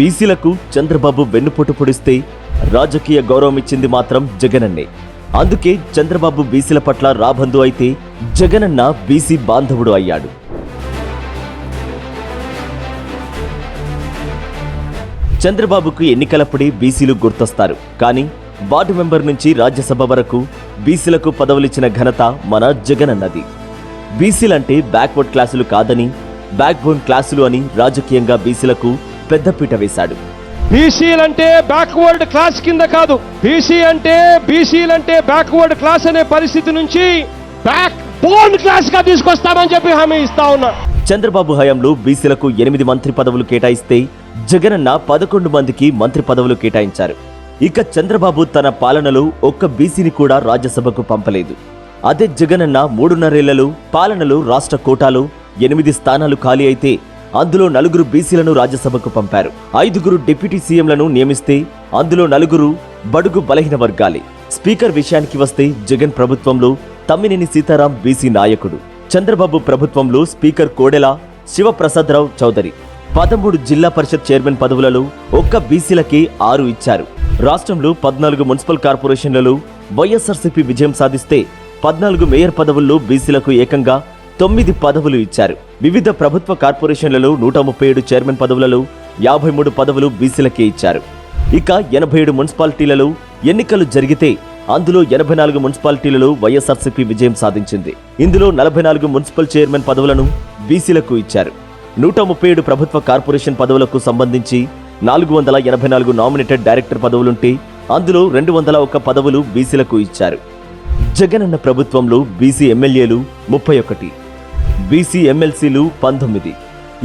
బీసీలకు చంద్రబాబు వెన్నుపోటు పొడిస్తే రాజకీయ గౌరవం ఇచ్చింది మాత్రం జగనన్నే. అందుకే చంద్రబాబు బీసీల పట్ల రాబందు అయితే జగనన్న బీసీ బాంధవుడు అయ్యాడు. చంద్రబాబుకు ఎన్నికలప్పుడే బీసీలు గుర్తొస్తారు. కానీ వార్డు మెంబర్ నుంచి రాజ్యసభ వరకు బీసీలకు పదవులిచ్చిన ఘనత మన జగనన్నది. బీసీలంటే బ్యాక్వర్డ్ క్లాసులు కాదని బ్యాక్బోన్ క్లాసులు అని రాజకీయంగా బీసీలకు పెద్దపీట వేశాడు. బీసీలంటే బ్యాక్వర్డ్ క్లాస్ కింద కాదు. బీసీ అంటే బీసీలంటే బ్యాక్వర్డ్ క్లాస్ అనే పరిస్థితి నుంచి బ్యాక్ బోన్ క్లాస్గా తీసుకొస్తామని చెప్పి హామీ ఇస్తా ఉన్నా. చంద్రబాబు హయాంలో బీసీలకు ఎనిమిది మంత్రి పదవులు కేటాయిస్తే జగనన్న పదకొండు మందికి మంత్రి పదవులు కేటాయించారు. ఇక చంద్రబాబు తన పాలనలో ఒక్క బీసీని కూడా రాజ్యసభకు పంపలేదు. అదే జగనన్న మూడున్నరేళ్ళలో పాలనలో రాష్ట్ర కోటాలో ఎనిమిది స్థానాలు ఖాళీ అయితే అందులో నలుగురు బీసీలను రాజ్యసభకు పంపారు. ఐదుగురు డిప్యూటీ సీఎంలను నియమిస్తే అందులో నలుగురు బడుగు బలహీన వర్గాలే. స్పీకర్ విషయానికి వస్తే జగన్ ప్రభుత్వంలో తమ్మినేని సీతారాం బీసీ నాయకుడు. చంద్రబాబు ప్రభుత్వంలో స్పీకర్ కోడెల శివప్రసాదరావు చౌదరి. పదమూడు జిల్లా పరిషత్ చైర్మన్ పదవులలో ఒక్క బీసీలకే ఆరు ఇచ్చారు. రాష్ట్రంలో పద్నాలుగు మున్సిపల్ కార్పొరేషన్లలో వైఎస్ఆర్సీపీ విజయం సాధిస్తే పద్నాలుగు మేయర్ పదవుల్లో బీసీలకు ఏకంగా తొమ్మిది పదవులు ఇచ్చారు. వివిధ ప్రభుత్వ కార్పొరేషన్లలో నూట ముప్పై ఏడు చైర్మన్ పదవులలో యాభై మూడు పదవులు బీసీలకే ఇచ్చారు. ఇక ఎనభై ఏడు మున్సిపాలిటీలలో ఎన్నికలు జరిగితే అందులో ఎనభై నాలుగు మున్సిపాలిటీలలో వైఎస్ఆర్సీపీ విజయం సాధించింది. ఇందులో నలభై నాలుగు మున్సిపల్ చైర్మన్ పదవులను బీసీలకు ఇచ్చారు. నూట ముప్పై ఏడు ప్రభుత్వ కార్పొరేషన్ పదవులకు సంబంధించి నాలుగు వందల ఎనభై నాలుగు నామినేటెడ్ డైరెక్టర్ పదవులుంటే అందులో రెండు వందల ఒక్క పదవులు బీసీలకు ఇచ్చారు. జగనన్న ప్రభుత్వంలో బీసీ ఎమ్మెల్యేలు ముప్పై ఒకటి. బీసీ ఎమ్మెల్సీలు పంతొమ్మిది.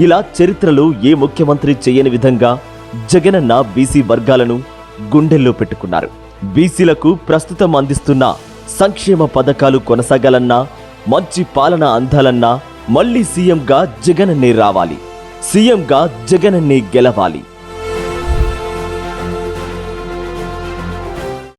ఇలా చరిత్రలో ఏ ముఖ్యమంత్రి చేయని విధంగా జగనన్న బీసీ వర్గాలను గుండెల్లో పెట్టుకున్నారు. బీసీలకు ప్రస్తుతం అందిస్తున్న సంక్షేమ పథకాలు కొనసాగాలన్నా మంచి పాలన అందాలన్నా మళ్ళీ సీఎంగా జగనన్నే రావాలి. సీఎంగా జగనన్నే గెలవాలి.